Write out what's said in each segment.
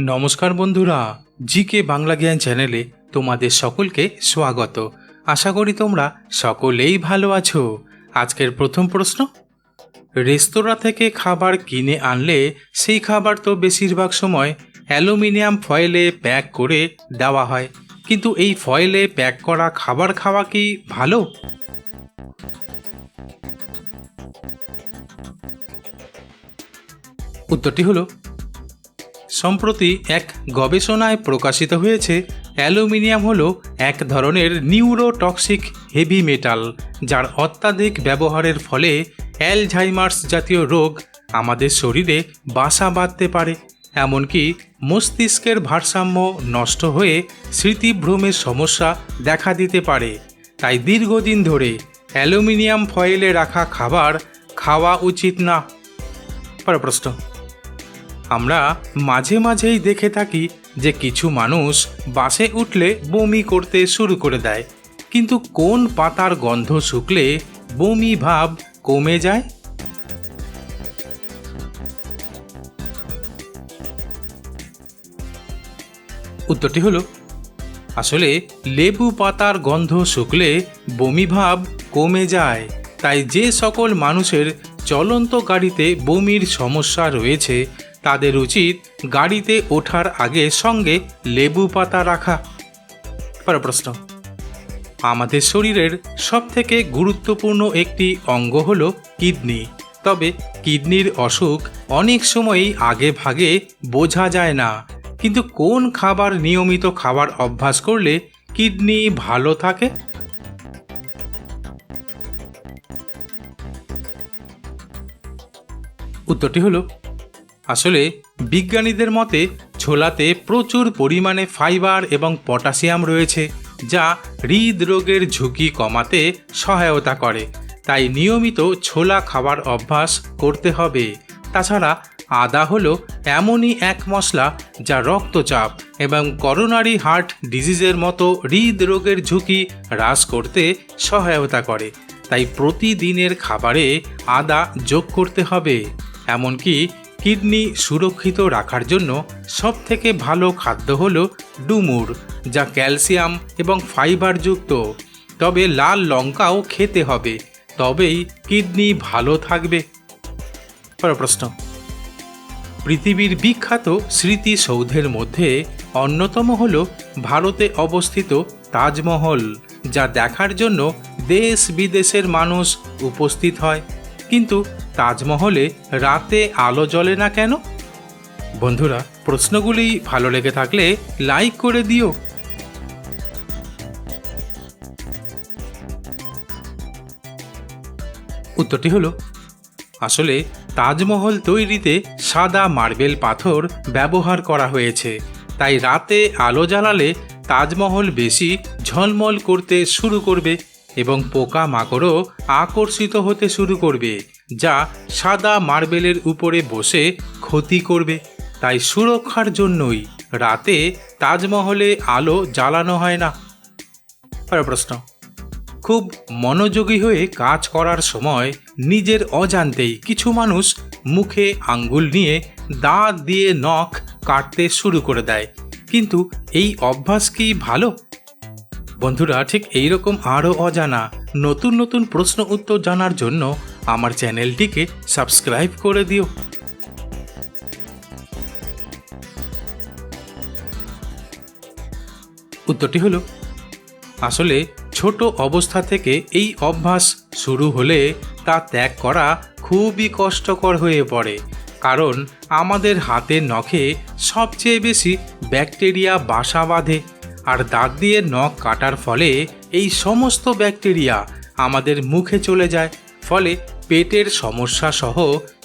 নমস্কার বন্ধুরা জি কে বাংলা জ্ঞান চ্যানেলে তোমাদের সকলকে স্বাগত। আশা করি তোমরা সকলেই ভালো আছো। আজকের প্রথম প্রশ্ন, রেস্তোরাঁ থেকে খাবার কিনে আনলে সেই খাবার তো বেশিরভাগ সময় অ্যালুমিনিয়াম ফয়েলে প্যাক করে দেওয়া হয়। কিন্তু এই ফয়েলে প্যাক করা খাবার খাওয়া কি ভালো? উত্তরটি হলো সম্প্রতি এক গবেষণায় প্রকাশিত হয়েছে, অ্যালুমিনিয়াম হলো এক ধরনের নিউরোটক্সিক হেভি মেটাল, যার অত্যাধিক ব্যবহারের ফলে অ্যালঝাইমার্স জাতীয় রোগ আমাদের শরীরে বাসা বাঁধতে পারে। এমনকি মস্তিষ্কের ভারসাম্য নষ্ট হয়ে স্মৃতিভ্রমের সমস্যা দেখা দিতে পারে। তাই দীর্ঘদিন ধরে অ্যালুমিনিয়াম ফয়েলে রাখা খাবার খাওয়া উচিত না। পরের প্রশ্ন। আমরা মাঝে মাঝেই দেখে থাকি যে কিছু মানুষ বাসে উঠলে বমি করতে শুরু করে দেয়। কিন্তু কোন পাতার গন্ধ শুকলে বমি ভাব কমে যায়? উত্তরটি হলো, আসলে লেবু পাতার গন্ধ শুকলে বমি ভাব কমে যায়। তাই যে সকল মানুষের চলন্ত গাড়িতে বমির সমস্যা রয়েছে তাদের উচিত গাড়িতে ওঠার আগে সঙ্গে লেবু পাতা রাখা। পরের প্রশ্ন। আমাদের শরীরের সবথেকে গুরুত্বপূর্ণ একটি অঙ্গ হল কিডনি। তবে কিডনির অসুখ অনেক সময়ই আগে ভাগে বোঝা যায় না। কিন্তু কোন খাবার নিয়মিত খাবার অভ্যাস করলে কিডনি ভালো থাকে? উত্তরটি হলো আসলে বিজ্ঞানীদের মতে ছোলাতে প্রচুর পরিমাণে ফাইবার এবং পটাশিয়াম রয়েছে, যা হৃদরোগের ঝুঁকি কমাতে সহায়তা করে। তাই নিয়মিত ছোলা খাবার অভ্যাস করতে হবে। তাছাড়া আদা হলো এমনই এক মশলা যা রক্তচাপ এবং করোনারি হার্ট ডিজিজের মতো হৃদরোগের ঝুঁকি হ্রাস করতে সহায়তা করে। তাই প্রতিদিনের খাবারে আদা যোগ করতে হবে। এমনকি কিডনি সুরক্ষিত রাখার জন্য সবথেকে ভালো খাদ্য হল ডুমুর, যা ক্যালসিয়াম এবং ফাইবারযুক্ত। তবে লাল লঙ্কাও খেতে হবে, তবেই কিডনি ভালো থাকবে। প্রশ্ন। পৃথিবীর বিখ্যাত স্মৃতিসৌধের মধ্যে অন্যতম হল ভারতে অবস্থিত তাজমহল, যা দেখার জন্য দেশ বিদেশের মানুষ উপস্থিত হয়। কিন্তু তাজমহলে রাতে আলো জ্বলে না কেন? বন্ধুরা, প্রশ্নগুলি ভালো লেগে থাকলে লাইক করে দিও। উত্তরটি হলো, আসলে তাজমহল তৈরিতে সাদা মার্বেল পাথর ব্যবহার করা হয়েছে। তাই রাতে আলো জ্বালালে তাজমহল বেশি ঝলমল করতে শুরু করবে। এবং পোকা মাকড়ও আকর্ষিত হতে শুরু করবে, যা সাদা মার্বেলের উপরে বসে ক্ষতি করবে। তাই সুরক্ষার জন্যই রাতে তাজমহলে আলো জ্বালানো হয় না। প্রশ্ন। খুব মনোযোগী হয়ে কাজ করার সময় নিজের অজান্তেই কিছু মানুষ মুখে আঙ্গুল নিয়ে দাঁত দিয়ে নখ কাটতে শুরু করে দেয়। কিন্তু এই অভ্যাস কি ভালো? বন্ধুরা, ঠিক এই রকম আরও অজানা, নতুন নতুন প্রশ্ন উত্তর জানার জন্য আমার চ্যানেলটিকে সাবস্ক্রাইব করে দিও। উত্তরটি হলো, আসলে ছোট অবস্থা থেকে এই অভ্যাস শুরু হলে তা ত্যাগ করা খুবই কষ্টকর হয়ে পড়ে, কারণ আমাদের হাতের নখে সবচেয়ে বেশি ব্যাকটেরিয়া বাসা বাঁধে। আর দাঁত দিয়ে নখ কাটার ফলে এই সমস্ত ব্যাকটেরিয়া আমাদের মুখে চলে যায়। ফলে পেটের সমস্যা সহ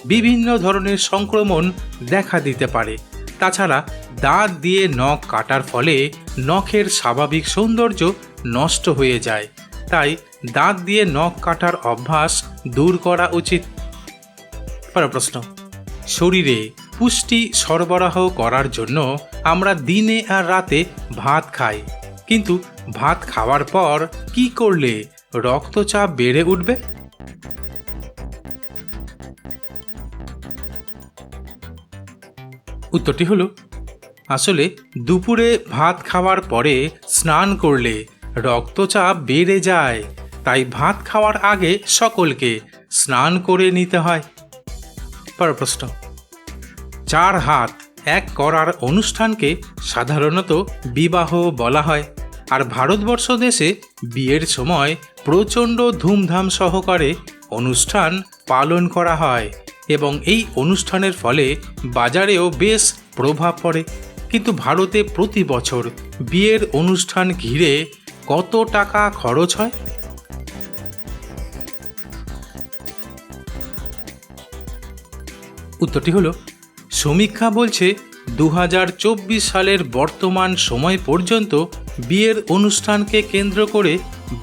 বিভিন্ন ধরনের সংক্রমণ দেখা দিতে পারে। তাছাড়া দাঁত দিয়ে নখ কাটার ফলে নখের স্বাভাবিক সৌন্দর্য নষ্ট হয়ে যায়। তাই দাঁত দিয়ে নখ কাটার অভ্যাস দূর করা উচিত। প্রশ্ন। শরীরে পুষ্টি সরবরাহ করার জন্য আমরা দিনে আর রাতে ভাত খাই। কিন্তু ভাত খাওয়ার পর কি করলে রক্তচাপ বেড়ে উঠবে? উত্তরটি হলো, আসলে দুপুরে ভাত খাওয়ার পরে স্নান করলে রক্তচাপ বেড়ে যায়, তাই ভাত খাওয়ার আগে সকলকে স্নান করে নিতে হয়। পরের প্রশ্ন, চার হাত এক করার অনুষ্ঠানকে সাধারণত বিবাহ বলা হয়। আর ভারতবর্ষ দেশে বিয়ের সময় প্রচণ্ড ধুমধাম সহকারে অনুষ্ঠান পালন করা হয় এবং এই অনুষ্ঠানের ফলে বাজারেও বেশ প্রভাব পড়ে। কিন্তু ভারতে প্রতি বছর বিয়ের অনুষ্ঠান ঘিরে কত টাকা খরচ হয়? উত্তরটি হলো সমীক্ষা বলছে দু হাজার চব্বিশ সালের বর্তমান সময় পর্যন্ত বিয়ের অনুষ্ঠানকে কেন্দ্র করে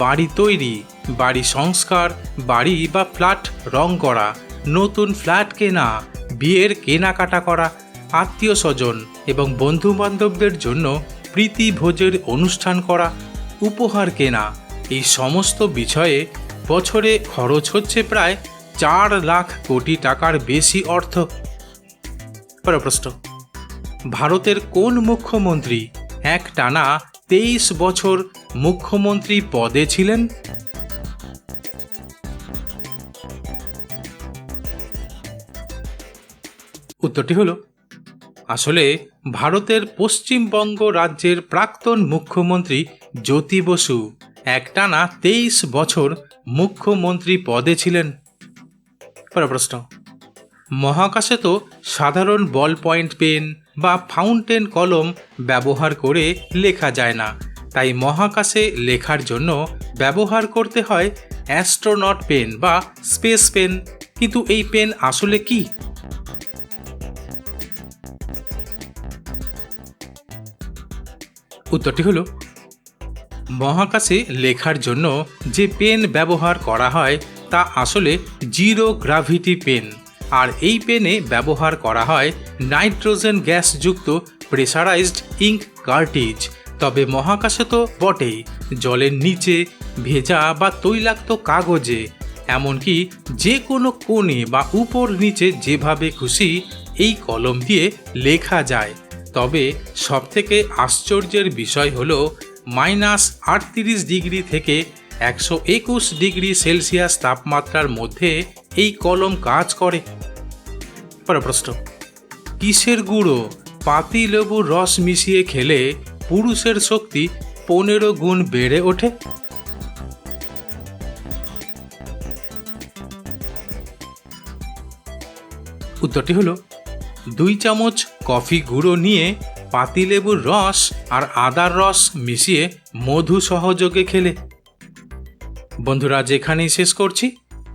বাড়ি তৈরি, বাড়ি সংস্কার, বাড়ি বা ফ্ল্যাট রং করা, নতুন ফ্ল্যাট কেনা, বিয়ের কেনাকাটা করা, আত্মীয় স্বজন এবং বন্ধু বান্ধবদের জন্য প্রীতি ভোজের অনুষ্ঠান করা, উপহার কেনা, এই সমস্ত বিষয়ে বছরে খরচ হচ্ছে প্রায় চার লাখ কোটি টাকার বেশি অর্থ। পরের প্রশ্ন ভারতের কোন মুখ্যমন্ত্রী এক টানা তেইশ বছর মুখ্যমন্ত্রী পদে ছিলেন? উত্তরটি হল, আসলে ভারতের পশ্চিমবঙ্গ রাজ্যের প্রাক্তন মুখ্যমন্ত্রী জ্যোতি বসু একটানা তেইশ বছর মুখ্যমন্ত্রী পদে ছিলেন। পরের প্রশ্ন মহাকাশে তো সাধারণ বল পয়েন্ট পেন বা ফাউন্টেন কলম ব্যবহার করে লেখা যায় না। তাই মহাকাশে লেখার জন্য ব্যবহার করতে হয় অ্যাস্ট্রোনট পেন বা স্পেস পেন। কিন্তু এই পেন আসলে কি? উত্তরটি হলো, মহাকাশে লেখার জন্য যে পেন ব্যবহার করা হয় তা আসলে জিরো গ্রাভিটি পেন। আর এই পেনে ব্যবহার করা হয় নাইট্রোজেন গ্যাসযুক্ত প্রেসারাইজড ইঙ্ক কার্টিজ। তবে মহাকাশে তো বটেই, জলের নিচে ভেজা বা তৈলাক্ত কাগজে, এমনকি যে কোনো কোণে বা উপর নিচে যেভাবে খুশি এই কলম দিয়ে লেখা যায়। তবে সবথেকে আশ্চর্যের বিষয় হলো মাইনাস আটত্রিশ ডিগ্রি থেকে একশো একুশ ডিগ্রি সেলসিয়াস তাপমাত্রার মধ্যে এই কলম কাজ করে। পরের প্রশ্ন। কিসের গুঁড়ো? পাতি লেবুর রস মিশিয়ে খেলে পুরুষের শক্তি পনেরো গুণ বেড়ে ওঠে। উত্তরটি হলো, দুই চামচ কফি গুঁড়ো নিয়ে পাতিলেবুর রস আর আদার রস মিশিয়ে মধু সহযোগে খেলে। বন্ধুরা যেখানেই শেষ করছি।